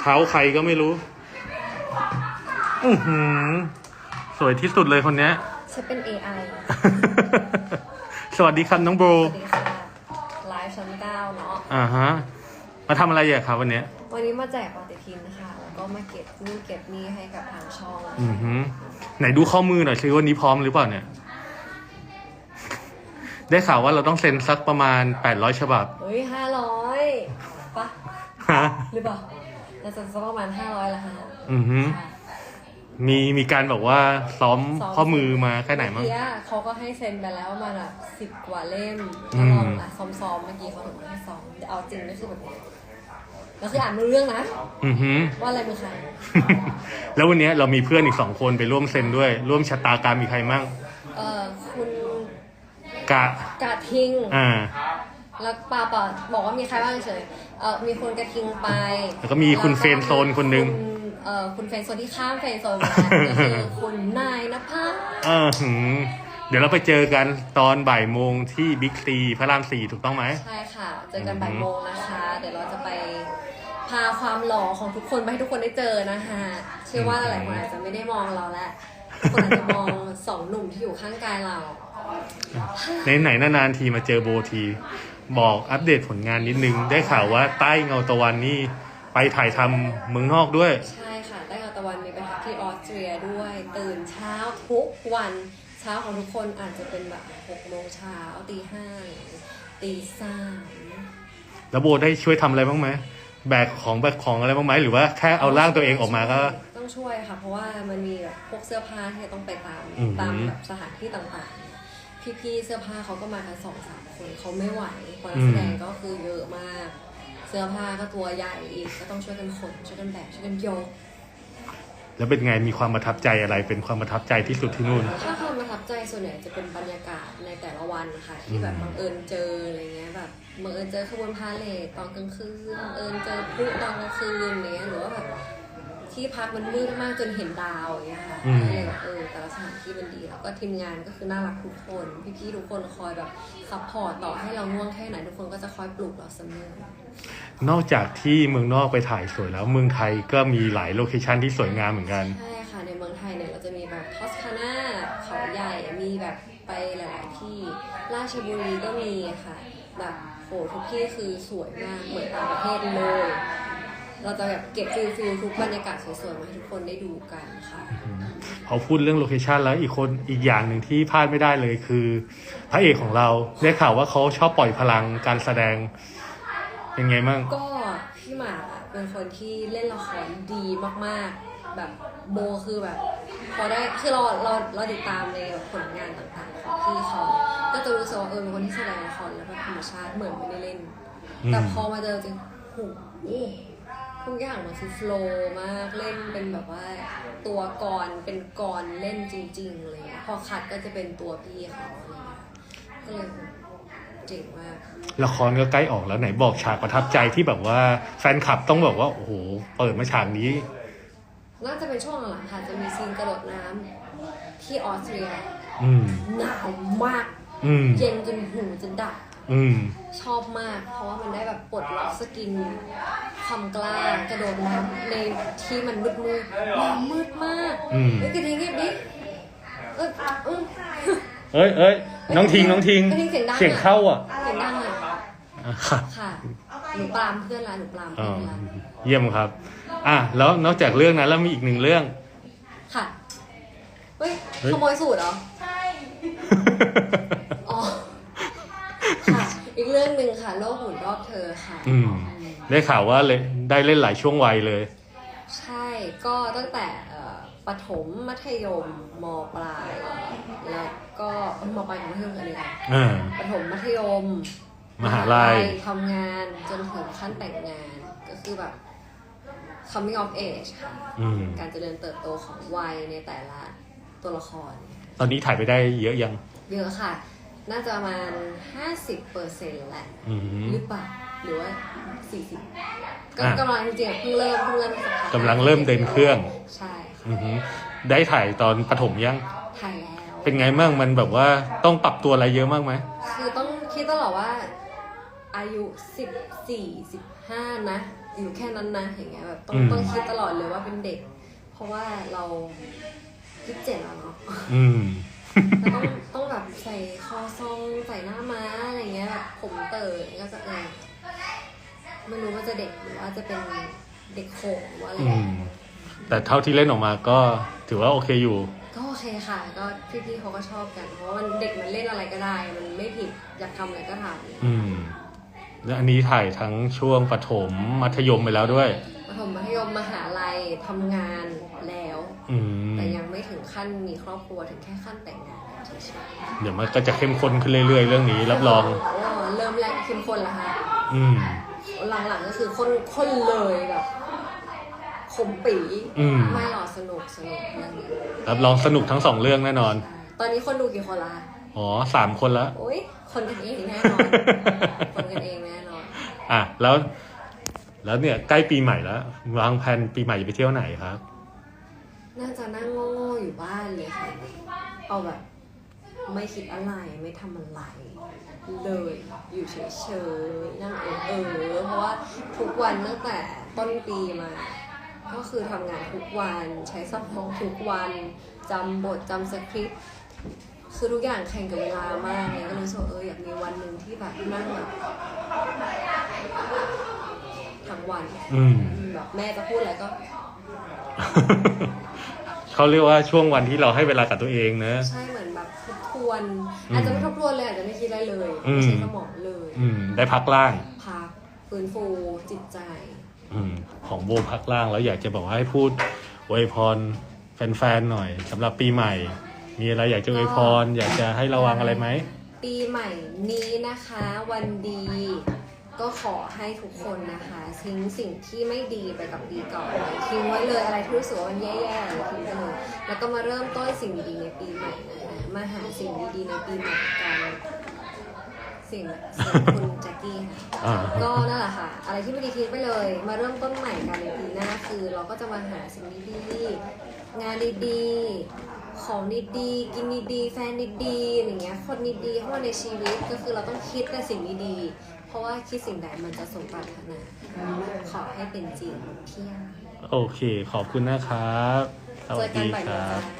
เท้าใครก็ไม่รู้ อือหือ สวยที่สุดเลยคนเนี้ย ฉันเป็น AI สวัสดีครับน้องโบ สวัสดีค่ะไลฟ์ชั้นเก้าเนาะ อ่าฮะ มาทำอะไรอะครับวันเนี้ย วันนี้มาแจกปฏิทินนะคะแล้วก็มาเก็บนู่นเก็บนี่ให้กับทางช่อง อือหือ ไหนดูข้อมือหน่อยซิวันนี้พร้อมหรือเปล่าเนี่ย ได้ข่าวว่าเราต้องเซ็นสักประมาณ 800 ฉบับ เฮ้ยห้าร้อยปะ ฮะ หรือเปล่า น่าจะสักประมาณห้าร้อยละฮะอือหือมีมีการบอกว่าซ้อมข้อมือมาแค่ไหนมั้ง เมื่อกี้เขาก็ให้เซ็นไปแล้วประมาณแบบสิบกว่าเล่มอืก็ม ลองอะซ้อมๆเมื่อกี้เขาถึงให้ซ้อมแต่เอาจริงก็คือแบบนี้แล้วคืออ่านรู้เรื่องนะ อือหือว่าอะไรเป็นใครแล้ววันเนี้ยเรามีเพื่อนอีกสองคนไปร่วมเซ็นด้วย ร่วมชะตากรรมมีใครมั่งเอ่อคุณกะกาทิง อ่า แล้วปาปาบอกว่ามีใครบ้างเฉยเออมีคุณกระทิงไปแล้วก็มีคุณเฟรนด์โซนคนหนึ่ง ณเอ่อคุณเฟรนด์โซนที่ข้ามเฟรนด์โซนมาก็คือคุณนายนภาเออหือเดี๋ยวเราไปเจอกันตอนบ่ายโมงที่บิ๊กซีพระรามสี่ถูกต้องไหม ใช่ค่ะ เจอกันบ่ายโมงนะคะ เดี๋ยวเราจะไปพาความหล่อของทุกคนไปให้ทุกคนได้เจอนะคะเชื่อว่าหลายๆคนอาจจะไม่ได้มองเราแล้วทุกคนอาจจะมองสองหนุ่มที่อยู่ข้างกายเราใน ไหนๆนานๆทีมาเจอโบที บอกอัปเดตผลงานนิดนึง ได้ข่าวว่าใต้เงาตะวันนี่ไปถ่ายทำเมืองนอกด้วย ใช่ค่ะได้เงาตะวันมีไปพักที่ออสเตรียด้วย ตื่นเช้าทุกวันเช้าของทุกคนอาจจะเป็นแบบหกโมงเช้าตีห้าตีสามแล้วโบได้ช่วยทำอะไรบ้างไหมแบกของแบกของอะไรบ้างไหมหรือว่าแค่เอาร่างตัวเองออกมาก็ ต้องช่วยค่ะ เพราะว่ามันมีแบบพวกเสื้อผ้าที่ต้องไปตามอือหือตามแบบสถานที่ต่างๆ พี่ๆเสื้อผ้าเขาก็มากันสองสามคนเขาไม่ไหวเพราะนักแสดงก็คือเยอะมาก เสื้อผ้าก็ตัวใหญ่อีกก็ต้องช่วยกันขนช่วยกันแบกช่วยกันยกแล้วเป็นไงมีความประทับใจอะไรเป็นความประทับใจที่สุดที่นู่น ถ้าความประทับใจส่วนใหญ่จะเป็นบรรยากาศในแต่ละวันนะคะที่แบบอืมบังเอิญเจออะไรเงี้ยแบบบังเอิญเจอขบวนพาเหรดตอนกลางคืนบังเอิญเจอพลุตอนกลางคืนอะไรเงี้ยหรือว่าแบบ ที่พักมันมืดมากจนเห็นดาวอย่างเงี้ยค่ะก็เลยแบบเออแต่ละสถานที่มันดีแล้วก็ทีมงานก็คือน่ารักทุกคน พี่ๆทุกคนคอยแบบซัพพอร์ตต่อให้เราง่วงแค่ไหนทุกคนก็จะคอยปลุกเราเสมอ นอกจากที่เมืองนอกไปถ่ายสวยแล้ว เมืองไทยก็มีหลายโลเคชั่นที่สวยงามเหมือนกัน ใช่ค่ะ ในเมืองไทยเนี่ยเราจะมีแบบทอสคาน่าเขาใหญ่ มีแบบไปหลาย ๆ ที่ ราชบุรีก็มีค่ะ แบบโหทุกที่คือสวยมาก เหมือนต่างประเทศเลย เราจะแบบเก็บฟิลฟิลทุกบรรยากาศสวยๆมาให้ทุกคนได้ดูกันค่ะพอพูดเรื่องโลเคชันแล้วอีกคนอีกอย่างหนึ่งที่พลาดไม่ได้เลยคือพระเอกของเราได้ข่าวว่าเขาชอบปล่อยพลังการแสดงเป็นไงมั่งก็พี่หมากอะเป็นคนที่เล่นละครดีมากๆ แบบโบคือแบบพอได้คือเราเราเราติดตามในแบบผลงานต่างๆของพี่เขาก็จะรู้สึกว่าเออเป็นคนที่แสดงละครแล้วแบบธรรมชาติเหมือนไม่ได้เล่น แต่พอมาเจอจริงโห ทุกอย่างมันคือโฟล์มากเล่นเป็นแบบว่าตัวกรเป็นกรเล่นจริงๆอะไรเลยพอคัดก็จะเป็นตัวพี่เขาอะไรเงี้ยก็เลยเจ๋งมาก ละครก็ใกล้ออกแล้วไหนบอกฉากประทับใจที่แบบว่าแฟนคลับต้องบอกว่าโอ้โหเปิดมาฉากนี้ น่าจะเป็นช่วงหลังๆค่ะจะมีซีนกระโดดน้ำที่ออสเตรียอืม หนาวมาก อืม เย็นจนหูจะดับ อืม ชอบมาก เพราะว่ามันได้แบบปลดล็อกสกินความกล้ากระโดดน้ำในที่มันมืดมืดๆน้ำมืดมากอืม เฮ้ยกระทิงเงียบดิเออเออ เอ้ยเอ้ยน้องทิงน้องทิงน้องทิงเสียงดังอะเสียงเข้าอะเสียงดังอะอะค่ะค่ะหนูปรามเพื่อนละหนูปรามอ๋เพื่ออนละเยี่ยมครับ อะแล้วนอกจากเรื่องนั้นแล้วมีอีกหนึ่งเรื่อง ค่ะเฮ้ยเฮ้ย ขโมยสูตรเหรออ๋อ ค่ะ อีกเรื่องหนึ่งค่ะโลกหมุนรอบเธอค่ะ อืม ได้ข่าวว่าเลยได้เล่นหลายช่วงวัยเลย ใช่ก็ตั้งแต่เอ่อประถมมัธยมมปลาย แล้วก็เอ้ยมปลายกับมัธยมกันเลยค่ะอ่า ประถมมัธยมมหาลัย ทำงานจนถึงขั้นแต่งงานก็คือแบบ coming of age ค่ะ อืม การเจริญเติบโตของวัยในแต่ละตัวละคร ตอนนี้ถ่ายไปได้เยอะยัง เยอะค่ะ น่าจะประมาณ 50เปอร์เซ็นต์แหละอืม หรือเปล่าหรือว่า 40 ก็อะ กำลังจริงๆอะเพิ่งเริ่มเพิ่งเริ่มสักพักกำลังเริ่มเดินเครื่องใช่ค่ะอือหือได้ถ่ายตอนปฐมยัง ถ่ายแล้ว เป็นไงบ้างมันแบบว่าต้องปรับตัวอะไรเยอะมากไหม คือต้องคิดตลอดว่า อายุ 14 15 นะจอยู่แค่นั้นนะอย่างเงี้ยแบบต้องอืม ต้องคิดตลอดเลยว่าเป็นเด็ก เพราะว่าเรายี่สิบเจ็ดแล้วเนาะอืม แล้วต้องต้อง แบบใส่คอซองใส่หน้าม้าอะไรเงี้ยแบบผมเต๋อก็จะเออไม่รู้ว่าจะเด็กหรือว่าจะเป็นเด็กโขงหรือว่าอะไรอืม แต่เท่าที่เล่นออกมาก็ถือว่าโอเคอยู่ ก็โอเคค่ะ ก็พี่ๆเขาก็ชอบกัน เพราะว่ามันเด็กมันเล่นอะไรก็ได้ มันไม่ผิดอยากทำอะไรก็ทำอืม แล้วอันนี้ถ่ายทั้งช่วงประถมมัธยมไปแล้วด้วยประถมมัธยมมหาลัยทำงานแล้ว อืม แต่ยังไม่ถึง ขั้นมีครอบครัวถึงแค่ขั้นแต่งงานเฉยเดี๋ยวมันก็จะเข้มข้นขึ้นเรื่อยๆ เรื่องนี้ รับรองโเริ่มแรกเข้มข้นแล้วค่ะ อืม หลังๆก็คือข้นข้นเลยแบบขมปีอืม ไม่หรอกสนุกสนุกเรื่องนี้รับรองสนุกทั้งสองเรื่องแน่นอนใช่ตอนนี้คนดูกี่คนละอ๋อสามคนละ โอ้ยคนกันเองแน่นอน คนกันเองแน่นอน อะแล้ว แล้วเนี่ยใกล้ปีใหม่แล้ววางแผนปีใหม่จะไปเที่ยวไหนครับ น่าจะนั่งโง่ๆ อยู่บ้านเลยค่ะเอาแบบไม่คิดอะไรไม่ทำอะไรเลยอยู่เฉยๆนั่งเออเออเพราะว่าทุกวันตั้งแต่ต้นปีมา ก็คือทำงานทุกวันใช้สมองทุกวันจำบทจำสคริปต์คือทุกอย่างแข่งกับเวลามากเลยก็เลยรู้สึกว่าเอออยากมีวันหนึ่งที่แบบนั่งแบบทั้งวันอืมแบบแม่จะพูดอะไรก็ เขาเรียกว่าช่วงวันที่เราให้เวลากับตัวเองนะ ใช่เหมือนแบบทบทวน อืมอาจจะไม่ทบทวนเลยอาจจะไม่คิดอะไรเลยอืม ไม่ใช้สมองเลยอืม ได้พักล่าง พักฟื้นฟูจิตใจอืมของโบพักล่างแล้วอยากจะบอกว่าให้พูดอวยพรแฟนๆหน่อยสำหรับปีใหม่ มีอะไรอยากจะอวยพร อยากจะให้ระวังอะไรไหม ปีใหม่นี้นะคะ วันดี ก็ขอให้ทุกคนนะคะทิ้งสิ่งที่ไม่ดีไปกับปีก่อนเลยทิ้งไว้เลยอะไรที่รู้สึกว่ามันแย่ๆเลยทิ้งไปเลยแล้วก็มาเริ่มต้นสิ่งดีๆในปีใหม่นะคะมาหาสิ่งดีๆในปีใหม่กันสิ่งสิ่งคุณแจ็คกี้ค่ะอ่าก็นั่นแหละค่ะ อะไรที่ไม่ดีทิ้งไปเลย มาเริ่มต้นใหม่กันในปีหน้าคือ เราก็จะมาหาสิ่งดีๆงานดีๆ ของดีๆกินดีๆแฟนดีๆอย่างเงี้ยคนดีๆเข้ามาในชีวิตก็คือเราต้องคิดแต่สิ่งดีๆเพราะว่าคิดสิ่งใดมันจะสมปรารถนาขอให้เป็นจริงเที่ยงโอเค ขอบคุณนะครับสเจวัอสกันดีบ่อยคนะรับจ๊ะ